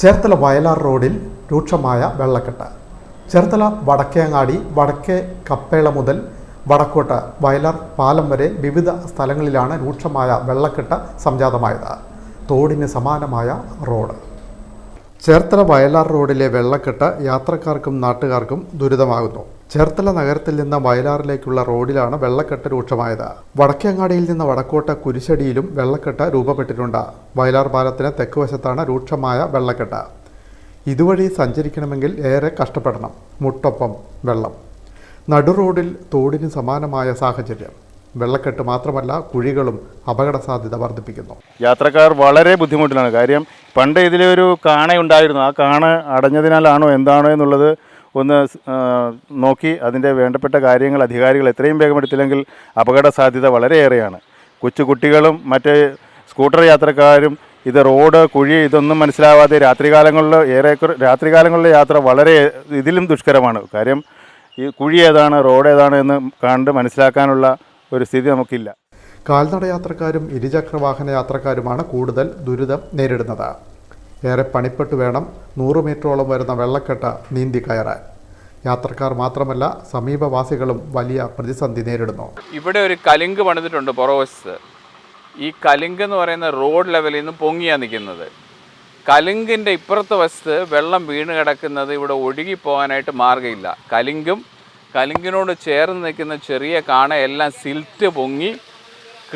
ചേർത്തല വയലാർ റോഡിൽ രൂക്ഷമായ വെള്ളക്കെട്ട്. ചേർത്തല വടക്കേങ്ങാടി വടക്കേ കപ്പേള മുതൽ വടക്കോട്ട് വയലാർ പാലം വരെ വിവിധ സ്ഥലങ്ങളിലാണ് രൂക്ഷമായ വെള്ളക്കെട്ട് സംജാതമായത്. തോടിന് സമാനമായ റോഡ്. ചേർത്തല വയലാർ റോഡിലെ വെള്ളക്കെട്ട് യാത്രക്കാർക്കും നാട്ടുകാർക്കും ദുരിതമാകുന്നു. ചേർത്തല നഗരത്തിൽ നിന്ന് വയലാറിലേക്കുള്ള റോഡിലാണ് വെള്ളക്കെട്ട് രൂക്ഷമായത്. വടക്കേങ്ങാടിയിൽ നിന്ന് വടക്കോട്ട കുരിശടിയിലും വെള്ളക്കെട്ട് രൂപപ്പെട്ടിട്ടുണ്ട്. വയലാർ പാലത്തിന് തെക്കുവശത്താണ് രൂക്ഷമായ വെള്ളക്കെട്ട്. ഇതുവഴി സഞ്ചരിക്കണമെങ്കിൽ ഏറെ കഷ്ടപ്പെടണം. മുട്ടൊപ്പം വെള്ളം. നടു റോഡിൽ തോടിന് സമാനമായ സാഹചര്യം. വെള്ളക്കെട്ട് മാത്രമല്ല കുഴികളും അപകട സാധ്യത വർദ്ധിപ്പിക്കുന്നു. യാത്രക്കാർ വളരെ ബുദ്ധിമുട്ടിലാണ്. കാര്യം പണ്ട് ഇതിലൊരു കാണയുണ്ടായിരുന്നു. ആ കാണ അടഞ്ഞതിനാലാണോ എന്താണോ എന്നുള്ളത് ഒന്ന് നോക്കി അതിന്റെ വേണ്ടപ്പെട്ട കാര്യങ്ങൾ അധികാരികൾ എത്രയും വേഗം എടുത്തില്ലെങ്കിൽ അപകട സാധ്യത വളരെയേറെയാണ്. കൊച്ചു കുട്ടികളും മറ്റ് സ്കൂട്ടർ യാത്രക്കാരും ഇത് റോഡ് കുഴി ഇതൊന്നും മനസ്സിലാവാതെ രാത്രികാലങ്ങളിൽ ഏറെ രാത്രികാലങ്ങളിലെ യാത്ര വളരെ ഇതിലും ദുഷ്കരമാണ്. കാര്യം ഈ കുഴി ഏതാണ് റോഡ് ഏതാണ് എന്ന് കണ്ട് മനസ്സിലാക്കാനുള്ള ഒരു സ്ഥിതി നമുക്കില്ല. കാൽനട യാത്രക്കാരും ഇരുചക്ര വാഹന യാത്രക്കാരുമാണ് കൂടുതൽ ദുരിതം നേരിടുന്നത്. ഏറെ പണിപ്പെട്ട് വേണം നൂറ് മീറ്ററോളം വരുന്ന വെള്ളക്കെട്ട നീന്തി കയറാൻ. യാത്രക്കാർ മാത്രമല്ല സമീപവാസികളും വലിയ പ്രതിസന്ധി നേരിടുന്നു. ഇവിടെ ഒരു കലിങ്ക് പണിതിട്ടുണ്ട് പുറവശത്ത് ഈ കലിങ്ക് എന്ന് പറയുന്ന റോഡ് ലെവലിൽ നിന്ന് പൊങ്ങിയാണ് നിൽക്കുന്നത്. കലിങ്കിന്റെ ഇപ്പുറത്തെ വശത്ത് വെള്ളം വീണ് കിടക്കുന്നത് ഇവിടെ ഒഴുകി പോകാനായിട്ട് മാർഗമില്ല. കലിങ്കും കലിങ്കിനോട് ചേർന്ന് നിൽക്കുന്ന ചെറിയ കാണ എല്ലാം സിൽറ്റ് പൊങ്ങി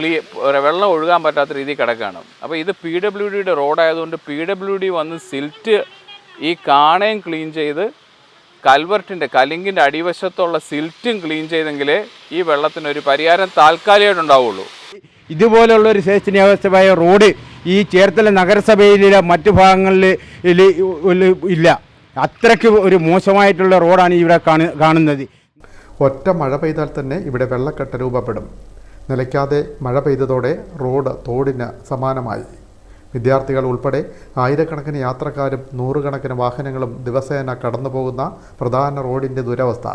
ക്ലീ വെള്ളം ഒഴുകാൻ പറ്റാത്ത രീതിയിൽ കിടക്കുകയാണ്. അപ്പോൾ ഇത് പി ഡബ്ല്യു ഡിയുടെ റോഡായതുകൊണ്ട് പി ഡബ്ല്യു ഡി വന്ന് സിൽറ്റ് ഈ കാണയും ക്ലീൻ ചെയ്ത് കൽവർട്ടിന്റെ കലിങ്കിന്റെ അടിവശത്തുള്ള സിൽറ്റും ക്ലീൻ ചെയ്തെങ്കിലേ ഈ വെള്ളത്തിനൊരു പരിഹാരം താൽക്കാലികമായിട്ട് ഉണ്ടാവുള്ളൂ. ഇതുപോലുള്ള ഒരു ശേഷനീയാവസ്ഥമായ റോഡ് ഈ ചേർത്തല നഗരസഭയിലെ മറ്റു ഭാഗങ്ങളിൽ ഇല്ല. അത്രയ്ക്ക് ഒരു മോശമായിട്ടുള്ള റോഡാണ് ഇവിടെ കാണു- കാണുന്നത്. ഒറ്റ മഴ പെയ്താൽ തന്നെ ഇവിടെ വെള്ളക്കെട്ട് രൂപപ്പെടും. നിലയ്ക്കാതെ മഴ പെയ്തതോടെ റോഡ് തോടിന് സമാനമായി. വിദ്യാർത്ഥികൾ ഉൾപ്പെടെ ആയിരക്കണക്കിന് യാത്രക്കാരും നൂറുകണക്കിന് വാഹനങ്ങളും ദിവസേന കടന്നുപോകുന്ന പ്രധാന റോഡിന്റെ ദുരവസ്ഥ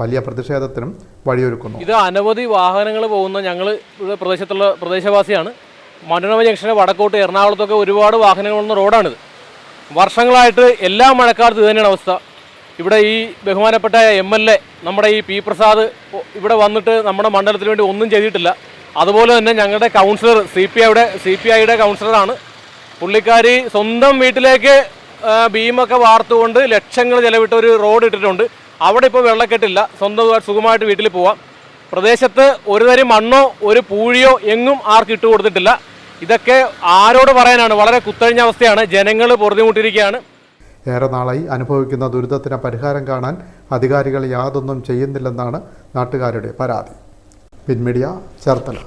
വലിയ പ്രതിഷേധത്തിനും വഴിയൊരുക്കുന്നു. ഇത് അനവധി വാഹനങ്ങൾ പോകുന്ന ഞങ്ങൾ പ്രദേശത്തുള്ള പ്രദേശവാസിയാണ്. മനോരമ ജംഗ്ഷന് വടക്കോട്ട് എറണാകുളത്തൊക്കെ ഒരുപാട് വാഹനങ്ങൾ റോഡാണിത്. വർഷങ്ങളായിട്ട് എല്ലാ മഴക്കാലത്തും ഇത് തന്നെയാണ് അവസ്ഥ. ഇവിടെ ഈ ബഹുമാനപ്പെട്ട എം എൽ എ നമ്മുടെ ഈ പി പ്രസാദ് ഇവിടെ വന്നിട്ട് നമ്മുടെ മണ്ഡലത്തിന് വേണ്ടി ഒന്നും ചെയ്തിട്ടില്ല. അതുപോലെ തന്നെ ഞങ്ങളുടെ കൗൺസിലർ സി പി ഐയുടെ സി പി ഐയുടെ കൗൺസിലറാണ് പുള്ളിക്കാരി സ്വന്തം വീട്ടിലേക്ക് ബീമൊക്കെ വാർത്തുകൊണ്ട് ലക്ഷങ്ങൾ ചെലവിട്ട് ഒരു റോഡ് ഇട്ടിട്ടുണ്ട്. അവിടെ ഇപ്പോൾ വെള്ളക്കെട്ടില്ല. സ്വന്തം സുഖമായിട്ട് വീട്ടിൽ പോവാം. പ്രദേശത്ത് ഒരു തരി മണ്ണോ ഒരു പൂഴിയോ എങ്ങും ആർക്കും ഇട്ട് കൊടുത്തിട്ടില്ല. ഇതൊക്കെ ആരോട് പറയാനാണ്? വളരെ കുത്തഴിഞ്ഞ അവസ്ഥയാണ്. ജനങ്ങൾ പൊറുതിമുട്ടിയിരിക്കുകയാണ്. ഏറെ നാളായി അനുഭവിക്കുന്ന ദുരിതത്തിന് പരിഹാരം കാണാൻ അധികാരികൾ യാതൊന്നും ചെയ്യുന്നില്ലെന്നാണ് നാട്ടുകാരുടെ പരാതി. പിൻമീഡിയ ചേർത്തല.